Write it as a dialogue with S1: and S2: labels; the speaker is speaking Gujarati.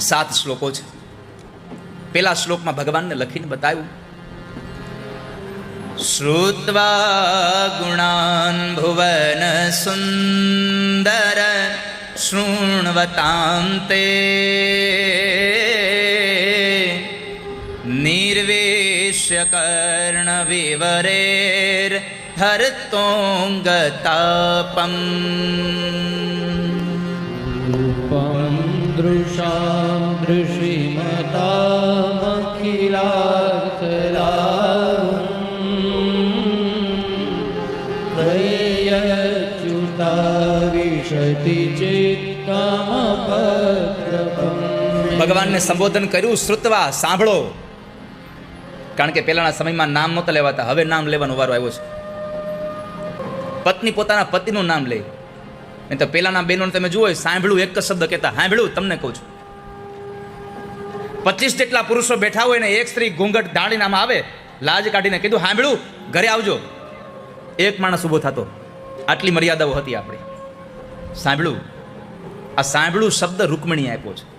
S1: સાત શ્લોકો છે. પેલા શ્લોકમાં ભગવાનને લખીને બતાવ્યું. શ્રુત્વા ગુણાન ભુવન સુંદર શૃણવતાંતે નિર્વેશ્ય કર્ણ વિવરેર હરતોંગતાપમ
S2: दृशां दृशिमतामखिलार्थलाभम् प्रयच्युता विशति चित्तमपत्रपम्
S1: ભગવાનને સંબોધન કર્યું શ્રુતવા સાંભળો કારણ કે પહેલાના સમયમાં નામ નહોતા લેવાતા હવે નામ લેવાનો વારો આવ્યો છે પત્ની પોતાના પતિનું નામ લે નહીં તો પહેલાના બહેનોને તમે જુઓ સાંભળ્યું, એક શબ્દ કહેતા સાંભળ્યું તમને કહું છું. પચીસ જેટલા પુરુષો બેઠા હોય ને એક સ્ત્રી ઘૂંઘટ દાડીને આમાં આવે, લાજ કાઢીને કીધું સાંભળ્યું ઘરે આવજો. એક માણસ ઊભો થતો. આટલી મર્યાદાઓ હતી આપણી. સાંભળ્યું? આ સાંભળ્યું શબ્દ રૂકમણી આપ્યો છે.